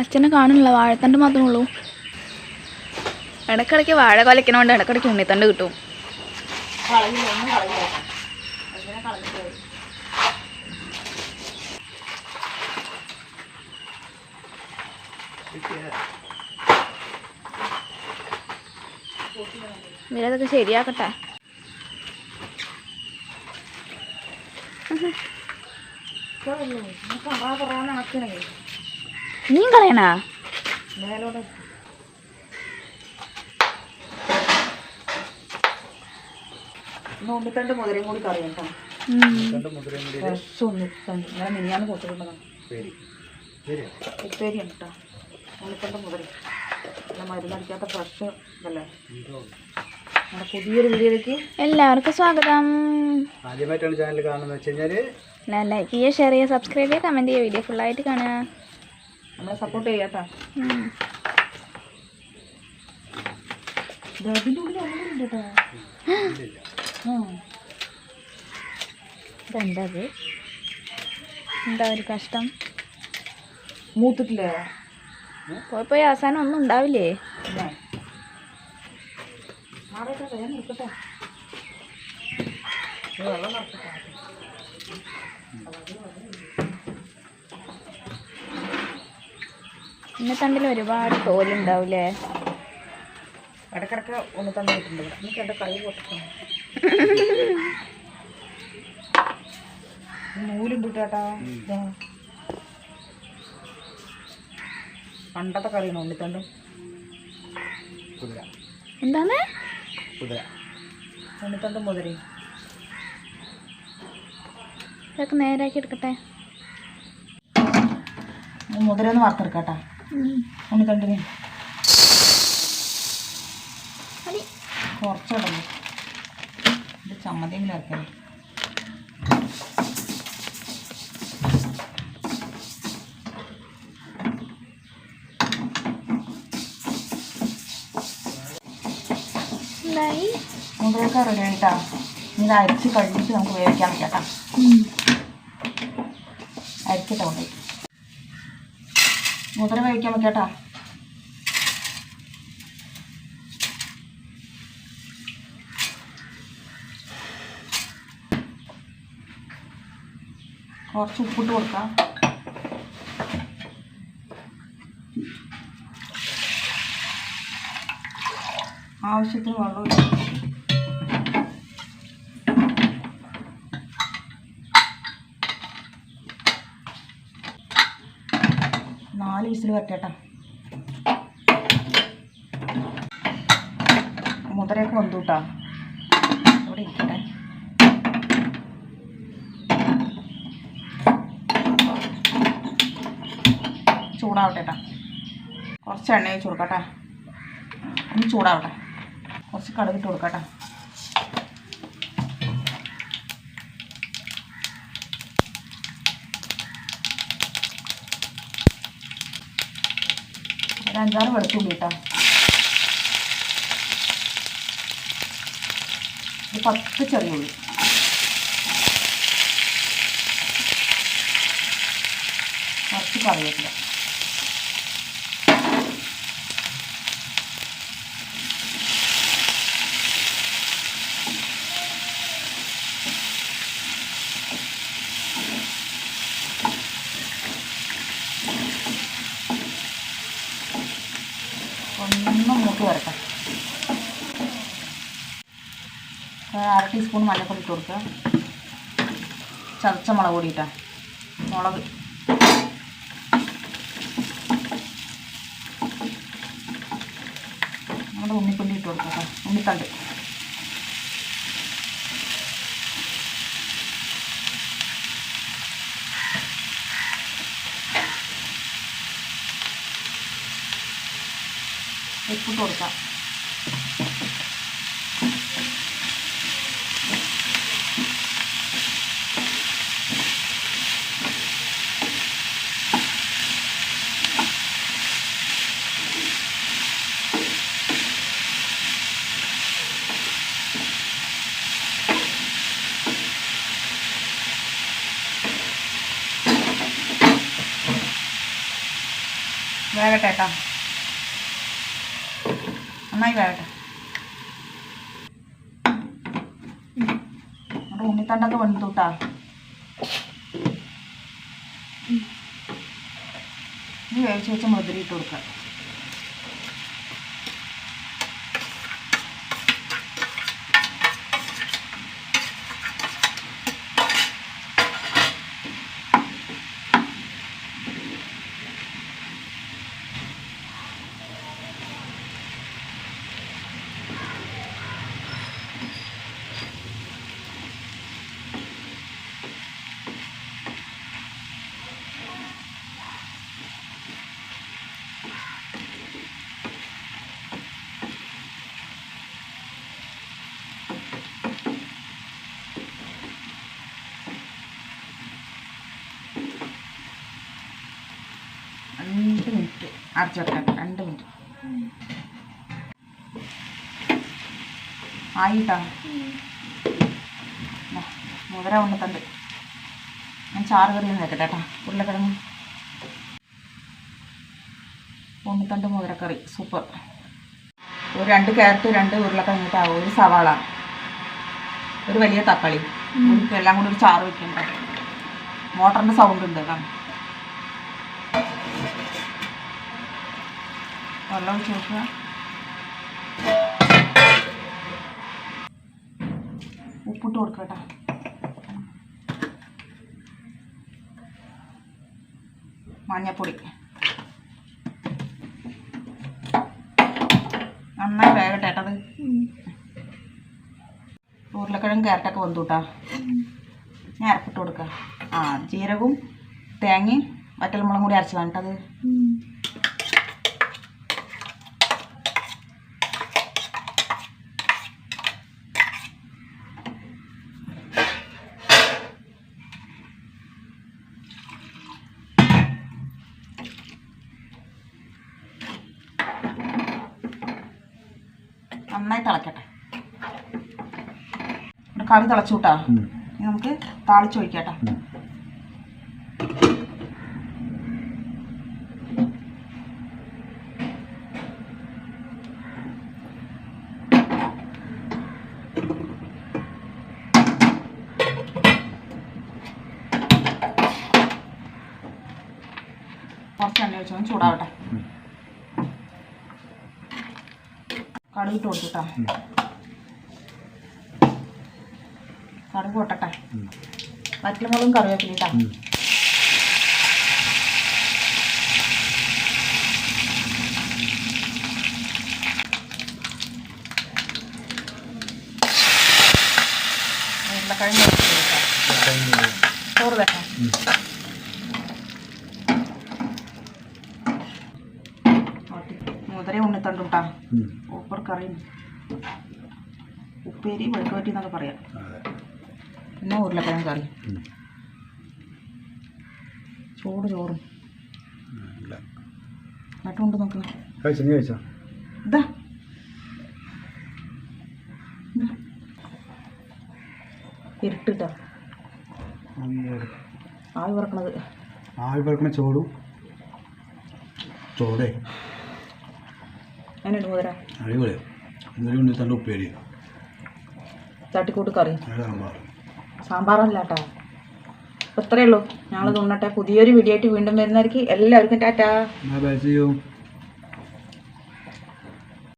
അച്ഛനെ കാണില്ല വാഴത്തണ്ട് മാത്രമേ ഉള്ളൂ. ഇടക്കിടയ്ക്ക് വാഴ കൊലക്കണോണ്ട് ഇടക്കിടയ്ക്ക് ഉണ്ണിത്തണ്ട് കിട്ടും. ഇവരതൊക്കെ ശരിയാക്കട്ടെ. നീ കളയണാ? മുതലയും കൂടി കറി കേട്ടോ. മിനിയാന്ന് ഉപ്പേരിയാണ് മരുന്നടിക്കാത്ത ഫ്രഷ് ഇതല്ലേ? നമ്മുടെ പുതിയൊരു വീഡിയോയിലേക്ക് എല്ലാവർക്കും സ്വാഗതം. ആദ്യമായിട്ടാണ് ചാനൽ കാണുന്നത്. വെച്ച് കഴിഞ്ഞാൽ ലൈക്ക് ചെയ്യുക ഷെയർ ചെയ്യുക സബ്സ്ക്രൈബ് ചെയ്യുക കമന്റ് ചെയ്യുക വീഡിയോ ഫുള്ളായിട്ട് കാണുക. നമ്മളെ സപ്പോർട്ട് ചെയ്യുക ഉള്ളിൽ ഒന്നുമില്ല കേട്ടോ. ഇത്? എന്താ ഒരു കഷ്ടം? മൂത്തിട്ടില്ലേ? പോയി പോയി അവസാനം ഒന്നും ഉണ്ടാവില്ലേ ഇല്ലേ? മാറട്ടെ വേഗം എടുക്കട്ടെ ഇത് വെള്ളം നിറക്കട്ടെ ഉണ്ണിത്തണ്ടിൽ ഒരുപാട് തോലുണ്ടാവില്ലേ ഇടക്കിടക്ക് ഒന്ന് തന്നെ കിട്ടുന്നുണ്ട്. എനിക്ക് എന്റെ കൈ പൊട്ടിക്കണം. നൂലും കിട്ടാട്ടാ. പണ്ടത്തെ കറിയാണ് ഉണ്ണിത്തണ്ടും കുതിര. എന്താണ്? കുതിര. ഉണ്ണിത്തണ്ടും മുതലേ. ഇതൊക്കെ നേരാക്കി എടുക്കട്ടെ. മുതലൊന്ന് വാർത്തെടുക്കട്ടെ ഉണ്ണിത്തണ്ടിന് മതി കുറച്ചിടണം ഇത് ചമ്മന്തിയെങ്കിലും ഇറക്കണം. മുതലൊക്കെ റെഡി ആയിട്ടാ. ഇത് അരിച്ച് കഴിഞ്ഞിട്ട് നമുക്ക് വേവിക്കാൻ വെക്കാട്ടാ അരിക്കട്ടെ കൊണ്ടുപോയി മുതിര വേവിക്കാൻ വെക്കാട്ടാ. കുറച്ച് ഉപ്പിട്ട് കൊടുക്കാം. ആവശ്യത്തിന് വെള്ളം ഒഴിച്ച് നാല് വിസിൽ വരട്ടെട്ടാ മുതലൊക്കെ വന്നു കേട്ടാ ഇവിടെ ഇരിക്കട്ടെ. ചൂടാവട്ടെ കേട്ടാ കുറച്ച് എണ്ണ ഒഴിച്ച് കൊടുക്കട്ടെ ഒന്ന് ചൂടാവട്ടെ. കുറച്ച് കടുകിട്ട് കൊടുക്കട്ടെ ഒരു അഞ്ചാറ് വെളുത്തുള്ളി കേട്ടോ ഒരു പത്ത് ചെറിയുള്ളി കുറച്ച് കറിവേപ്പില. ഒന്ന് മൂത്ത് വരട്ടെ. അര ടീസ്പൂൺ മഞ്ഞൾപ്പൊടി ഇട്ട് കൊടുക്കുക ചതച്ച മുളക് പൊടി ഇട്ടാ. മുളക്. നമ്മുടെ ഉണ്ണിപ്പുണ്ടി ഇട്ട് കൊടുക്കാം ഉണ്ണിത്തണ്ട്. ഉപ്പിട്ട് കൊടുക്കാം. വേഗട്ടേക്കാം നന്നായി വേകട്ടെ നമ്മുടെ ഉണ്ണിത്തണ്ടൊക്കെ വെന്തുട്ടാ. ഇത് വേവിച്ച് വെച്ച മുതിരി ഇട്ട് കൊടുക്കുക രണ്ട് മിനിറ്റ് അടച്ചു വെക്കാം. രണ്ട് മിനിറ്റ്. ആയിട്ടാ? മുതര ഉണ്ണത്തണ്ട് ഞാൻ ചാറ് കറി ഒന്ന് വെക്കട്ടെ കേട്ടോ. ഉരുളക്കിഴങ്ങ്. ഉണ്ണിത്തണ്ട് മുതരക്കറി. സൂപ്പർ. ഒരു രണ്ട് ക്യാരറ്റ് രണ്ട് ഉരുളക്കിഴങ്ങ് കേട്ടോ. ഒരു സവാള. ഒരു വലിയ തക്കാളി. എല്ലാം കൂടി ഒരു ചാറ് വെക്കണ്ട മോട്ടറിന്റെ സൗണ്ട് ഉണ്ട് കേട്ടോ. വെള്ളം ഒഴിച്ച് കൊടുക്കുക ഉപ്പിട്ട് കൊടുക്കുക കേട്ടോ മഞ്ഞപ്പൊടി. നന്നായി വേഗട്ടെ കേട്ടത് ഉരുളക്കിഴങ്ങ് കയറട്ടൊക്കെ വന്നു കേട്ടോ ഞാൻ അരപ്പിട്ട് കൊടുക്കുക ആ ജീരകവും തേങ്ങയും വറ്റൽമുളകും കൂടി അരച്ചതാണ് കേട്ടത് നന്നായി തിളക്കട്ടെ. കറി തിളച്ചു ഇനി നമുക്ക് താളിച്ച് ഒഴിക്കാട്ടോ. കുറച്ച് എണ്ണ ഒഴിച്ചു ചൂടാവട്ടെ. കടുക് ഇട്ട് കൊടുത്തുട്ടാ. കടുക് പൊട്ടട്ടെ. വറ്റൽമുളകും കറിവേപ്പിലിട്ടാ ഉം. ഉരുളക്കിഴങ്ങ് ചോറ് വെക്കാം. ഉണ്ണിത്തണ്ട് കേട്ടാ ഉം. കറി ഉപ്പേരി വെളുക്കുവറ്റി എന്നൊക്കെ പറയാം. പിന്നെ ഉരുളക്കിഴങ്ങ് കറി. ചൂട് ചോറും. നട്ടുണ്ട് എന്നിട്ട് കൊണ്ട് നോക്കുക കഴിച്ചോ നീ കഴിച്ചോ? ഇതാ. ഇരുട്ടിട്ടാ ആവി പറക്കണത് ആവി പറക്കണ ചോറും. ചോറേ. അതിനുണ്ട് മുതര അടിപൊളി ഇന്നലെ ഉണ്ണി തന്റെ ഉപ്പേരി. തട്ടിക്കൂട്ട് കറി സാമ്പാർ സാമ്പാറല്ല കേട്ടാ അപ്പോൾ ഇത്രയേ ഉള്ളൂ ഞങ്ങൾ തിന്നട്ടെ പുതിയൊരു വീഡിയോ ആയിട്ട് വീണ്ടും വരുന്നായിരിക്കും എല്ലാവർക്കും ടാറ്റാ. ബൈ